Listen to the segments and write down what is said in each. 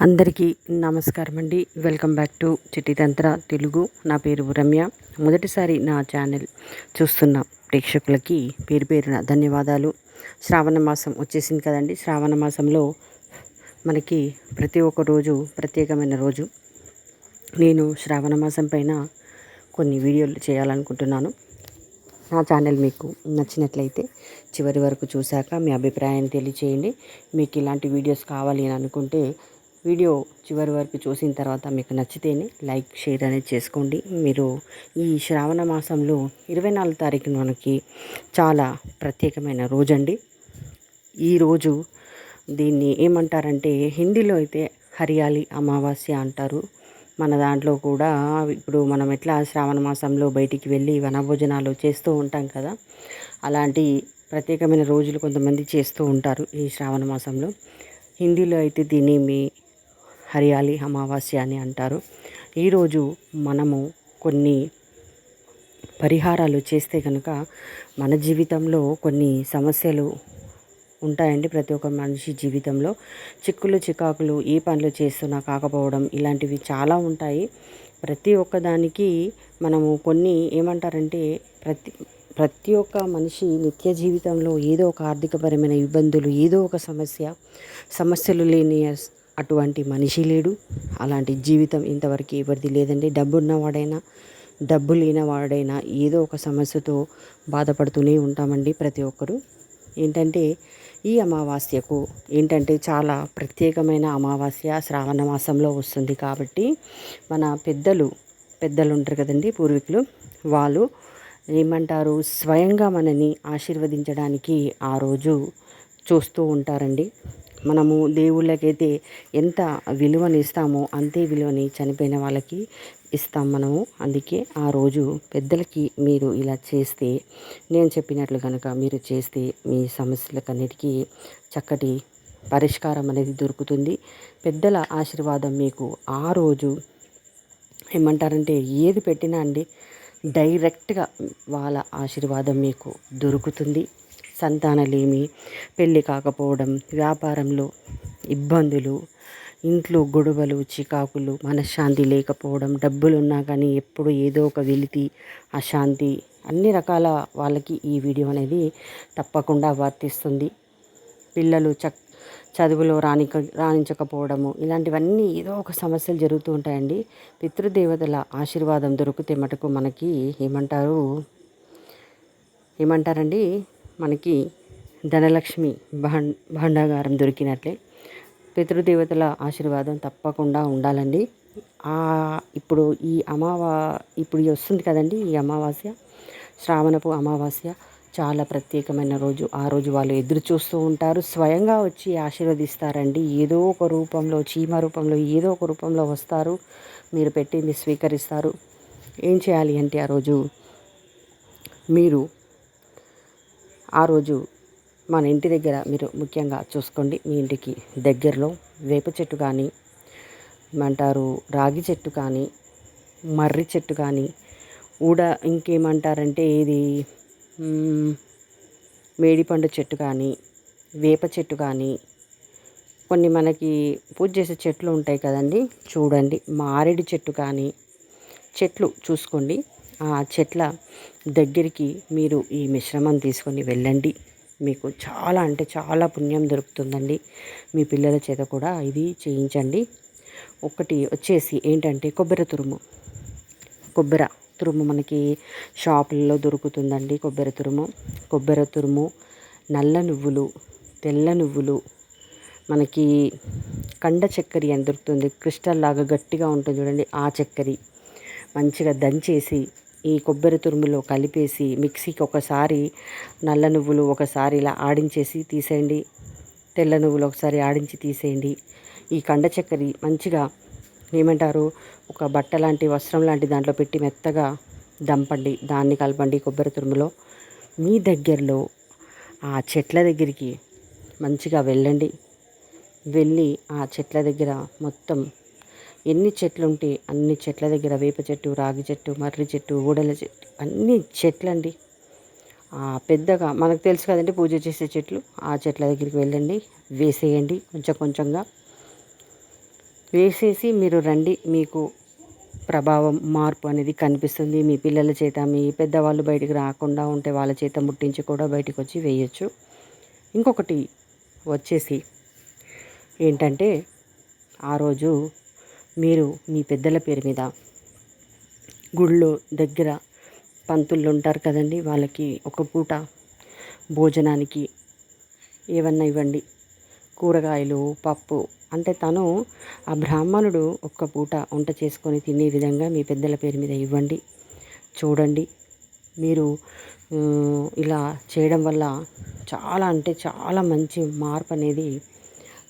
అందరికీ నమస్కారం అండి. Welcome back to Chittitantra Telugu నా పేరు రమ్య. మొదటిసారి నా ఛానల్ చూస్తున్న ప్రేక్షకులకి పేరు పేరున ధన్యవాదాలు. శ్రావణ మాసం వచ్చేసింది కదండి. శ్రావణ మాసంలో మనకి ప్రతి ఒక్క రోజు ప్రత్యేకమైన రోజు. నేను శ్రావణ మాసం పైన కొన్ని వీడియోలు చేయాలనుకుంటున్నాను. నా ఛానల్ మీకు నచ్చినట్లయితే చివరి వరకు చూశాక మీ అభిప్రాయాన్ని తెలియచేయండి. మీకు ఇలాంటి వీడియోస్ కావాలి అని అనుకుంటే వీడియో చివరి వరకు చూసిన తర్వాత మీకు నచ్చితేనే లైక్ షేర్ అనేది చేసుకోండి. మీరు ఈ శ్రావణ మాసంలో ఇరవై నాలుగు తారీఖున మనకి చాలా ప్రత్యేకమైన రోజండి. ఈరోజు దీన్ని ఏమంటారంటే హిందీలో అయితే హరియాలి అమావాస్య అంటారు. మన దాంట్లో కూడా ఇప్పుడు మనం ఎట్లా శ్రావణ మాసంలో బయటికి వెళ్ళి వనభోజనాలు చేస్తూ ఉంటాం కదా అలాంటి ప్రత్యేకమైన రోజులు కొంతమంది చేస్తూ ఉంటారు ఈ శ్రావణ మాసంలో. హిందీలో అయితే దీన్ని మీ హరియాలి అమావాస్య అని అంటారు. ఈరోజు మనము కొన్ని పరిహారాలు చేస్తే కనుక మన జీవితంలో కొన్ని సమస్యలు ఉంటాయండి ప్రతి ఒక్క మనిషి జీవితంలో. చిక్కులు చికాకులు ఏ పనులు చేస్తున్నా కాకపోవడం ఇలాంటివి చాలా ఉంటాయి. ప్రతి ఒక్కదానికి మనము కొన్ని ఏమంటారంటే ప్రతి ప్రతి ఒక్క మనిషి నిత్య జీవితంలో ఏదో ఒక ఆర్థికపరమైన ఇబ్బందులు ఏదో ఒక సమస్య సమస్యలు లేని అటువంటి మనిషి లేడు. అలాంటి జీవితం ఇంతవరకు ఎవరిది లేదండి. డబ్బు ఉన్నవాడైనా డబ్బు లేనివాడైనా ఏదో ఒక సమస్యతో బాధపడుతూనే ఉంటామండి ప్రతి ఒక్కరు. ఏంటంటే ఈ అమావాస్యకు ఏంటంటే చాలా ప్రత్యేకమైన అమావాస్య శ్రావణ మాసంలో వస్తుంది కాబట్టి మన పెద్దలు పెద్దలు ఉంటారు కదండి పూర్వీకులు వాళ్ళు ఏమంటారు? స్వయంగా మనని ఆశీర్వదించడానికి ఆ రోజు చూస్తూ ఉంటారండి. మనము దేవుళ్ళకైతే ఎంత విలువని ఇస్తామో అంతే విలువని చనిపోయిన వాళ్ళకి ఇస్తాం మనము. అందుకే ఆ రోజు పెద్దలకి మీరు ఇలా చేస్తే నేను చెప్పినట్లు కనుక మీరు చేస్తే మీ సమస్యలకన్నిటికీ చక్కటి పరిష్కారం అనేది దొరుకుతుంది. పెద్దల ఆశీర్వాదం మీకు ఆ రోజు ఏమంటారంటే ఏది పెట్టినా అండి డైరెక్ట్గా వాళ్ళ ఆశీర్వాదం మీకు దొరుకుతుంది. సంతానలేమి పెళ్ళి కాకపోవడం వ్యాపారంలో ఇబ్బందులు ఇంట్లో గొడవలు చికాకులు మనశ్శాంతి లేకపోవడం డబ్బులున్నా కానీ ఎప్పుడు ఏదో ఒక వెలితి అశాంతి అన్ని రకాల వాళ్ళకి ఈ వీడియో అనేది తప్పకుండా వర్తిస్తుంది. పిల్లలు చక్ చదువులో రాణి రాణించకపోవడము ఇలాంటివన్నీ ఏదో ఒక సమస్యలు జరుగుతూ ఉంటాయండి. పితృదేవతల ఆశీర్వాదం దొరికితే మటుకు మనకి ఏమంటారు? ఏమంటారండి? మనకి ధనలక్ష్మి భాండాగారం దొరికినట్లే. పితృదేవతల ఆశీర్వాదం తప్పకుండా ఉండాలండి. ఇప్పుడు ఈ అమావా ఇప్పుడు వస్తుంది కదండి ఈ అమావాస్య శ్రావణపు అమావాస్య చాలా ప్రత్యేకమైన రోజు. ఆ రోజు వాళ్ళు ఎదురు చూస్తూ ఉంటారు. స్వయంగా వచ్చి ఆశీర్వదిస్తారండి. ఏదో ఒక రూపంలో చీమ రూపంలో ఏదో ఒక రూపంలో వస్తారు. మీరు పెట్టింది స్వీకరిస్తారు. ఏం చేయాలి అంటే ఆ రోజు మీరు ఆ రోజు మన ఇంటి దగ్గర మీరు ముఖ్యంగా చూసుకోండి మీ ఇంటికి దగ్గరలో వేప చెట్టు కానీ ఏమంటారు రాగి చెట్టు కానీ మర్రి చెట్టు కానీ ఊడ ఇంకేమంటారంటే ఇది మేడిపండు చెట్టు కానీ వేప చెట్టు కానీ కొన్ని మనకి పూజ చేసే చెట్లు ఉంటాయి కదండి చూడండి. మారేడు చెట్టు కానీ చెట్లు చూసుకోండి. ఆ చెట్ల దగ్గరికి మీరు ఈ మిశ్రమం తీసుకొని వెళ్ళండి. మీకు చాలా అంటే చాలా పుణ్యం దొరుకుతుందండి. మీ పిల్లల చేత కూడా ఇది చేయించండి. ఒకటి వచ్చేసి ఏంటంటే కొబ్బరి తురుము. కొబ్బరి తురుము మనకి షాపుల్లో దొరుకుతుందండి కొబ్బరి తురుము. కొబ్బరి తురుము నల్ల నువ్వులు తెల్ల నువ్వులు మనకి కండ చక్కెర అని దొరుకుతుంది? క్రిస్టల్ లాగా గట్టిగా ఉంటుంది చూడండి ఆ చక్కెర. మంచిగా దంచేసి ఈ కొబ్బరి తురుములో కలిపేసి మిక్సీకి ఒకసారి నల్ల నువ్వులు ఒకసారి ఇలా ఆడించేసి తీసేయండి. తెల్ల నువ్వులు ఒకసారి ఆడించి తీసేయండి. ఈ కండ చక్కెర మంచిగా ఏమంటారు? ఒక బట్ట లాంటి వస్త్రం లాంటి దాంట్లో పెట్టి మెత్తగా దంపండి. దాన్ని కలపండి కొబ్బరి తురుములో. మీ దగ్గరలో ఆ చెట్ల దగ్గరికి మంచిగా వెళ్ళండి. వెళ్ళి ఆ చెట్ల దగ్గర మొత్తం ఎన్ని చెట్లు ఉంటే అన్ని చెట్ల దగ్గర వేప చెట్టు రాగి చెట్టు మర్రి చెట్టు ఊడల చెట్టు అన్ని చెట్లండి. పెద్దగా మనకు తెలుసు కదండి పూజ చేసే చెట్లు. ఆ చెట్ల దగ్గరికి వెళ్ళండి వేసేయండి కొంచెం కొంచెంగా. వేసేసి మీరు రండి మీకు ప్రభావం మార్పు అనేది కనిపిస్తుంది. మీ పిల్లల చేత మీ పెద్దవాళ్ళు బయటికి రాకుండా ఉంటే వాళ్ళ చేత ముట్టించి కూడా బయటకు వచ్చి వేయచ్చు. ఇంకొకటి వచ్చేసి ఏంటంటే ఆ రోజు మీరు మీ పెద్దల పేరు మీద గుళ్ళో దగ్గర పంతులు ఉంటారు కదండి వాళ్ళకి ఒక పూట భోజనానికి ఏమన్నా ఇవ్వండి. కూరగాయలు పప్పు అంటే తను ఆ బ్రాహ్మణుడు ఒక్క పూట వంట చేసుకొని తినే విధంగా మీ పెద్దల పేరు మీద ఇవ్వండి. చూడండి. మీరు ఇలా చేయడం వల్ల చాలా అంటే చాలా మంచి మార్పు అనేది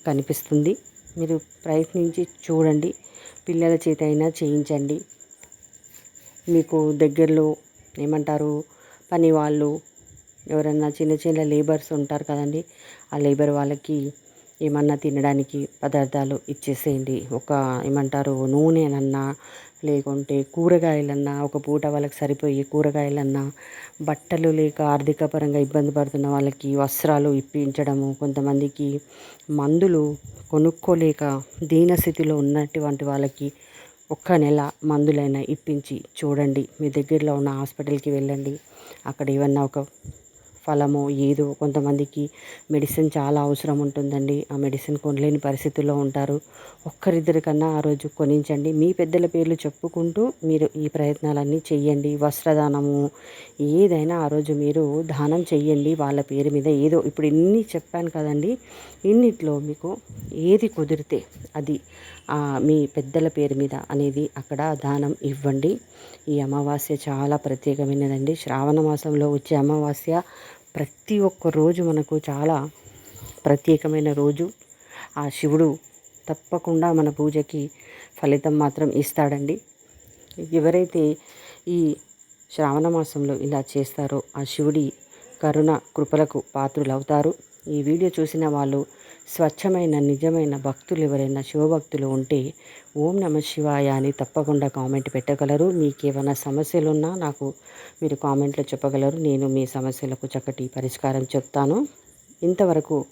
కనిపిస్తుంది. మీరు ప్రయత్నించి చూడండి. పిల్లల చేత అయినా చేయించండి. మీకు దగ్గరలో ఏమంటారు పని వాళ్ళు ఎవరన్నా చిన్న చిన్న లేబర్స్ ఉంటారు కదండి. ఆ లేబర్ వాళ్ళకి ఏమన్నా తినడానికి పదార్థాలు ఇచ్చేసేయండి. ఒక ఏమంటారు నూనెనన్నా లేకుంటే కూరగాయలన్నా ఒక పూట వాళ్ళకి సరిపోయే కూరగాయలన్నా బట్టలు లేక ఆర్థిక పరంగా ఇబ్బంది పడుతున్న వాళ్ళకి వస్త్రాలు ఇప్పించడము కొంతమందికి మందులు కొనుక్కోలేక దీనస్థితిలో ఉన్నటువంటి వాళ్ళకి ఒక్క నెల మందులైనా ఇప్పించి చూడండి. మీ దగ్గరలో ఉన్న హాస్పిటల్కి వెళ్ళండి. అక్కడ ఏమన్నా ఒక ఫలమో ఏదో కొంతమందికి మెడిసిన్ చాలా అవసరం ఉంటుందండి. ఆ మెడిసిన్ కొనలేని పరిస్థితుల్లో ఉంటారు. ఒక్కరిద్దరి కన్నా ఆ రోజు కొనించండి. మీ పెద్దల పేర్లు చెప్పుకుంటూ మీరు ఈ ప్రయత్నాలన్నీ చెయ్యండి. వస్త్రదానము ఏదైనా ఆ రోజు మీరు దానం చెయ్యండి. వాళ్ళ పేరు మీద ఏదో ఇప్పుడు ఇన్ని చెప్పాను కదండి. ఇన్నిట్లో మీకు ఏది కుదిరితే అది మీ పెద్దల పేరు మీద అనేది అక్కడ దానం ఇవ్వండి. ఈ అమావాస్య చాలా ప్రత్యేకమైనదండి. శ్రావణ మాసంలో వచ్చే అమావాస్య ప్రతి ఒక్క రోజు మనకు చాలా ప్రత్యేకమైన రోజు. ఆ శివుడు తప్పకుండా మన పూజకి ఫలితం మాత్రం ఇస్తాడండి. ఎవరైతే ఈ శ్రావణ మాసంలో ఇలా చేస్తారో ఆ శివుడి కరుణ కృపలకు పాత్రులవుతారు. ఈ వీడియో చూసిన వాళ్ళు స్వచ్ఛమైన నిజమైన భక్తులు ఎవరైనా శివభక్తులు ఉంటే ఓం నమ శివాయ అని తప్పకుండా కామెంట్ పెట్టగలరు. మీకు ఏమైనా సమస్యలు ఉన్నా నాకు మీరు కామెంట్లో చెప్పగలరు. నేను మీ సమస్యలకు చక్కటి పరిష్కారం చెప్తాను. ఇంతవరకు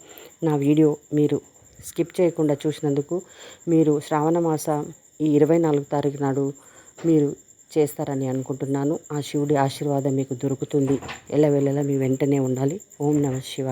నా వీడియో మీరు స్కిప్ చేయకుండా చూసినందుకు మీరు శ్రావణ మాస ఈ ఇరవై నాలుగు తారీఖు నాడు మీరు చేస్తారని అనుకుంటున్నాను. ఆ శివుడి ఆశీర్వాదం మీకు దొరుకుతుంది. వెళ్ళవేళలా మీ వెంటనే ఉండాలి. ఓం నమ శివాయ.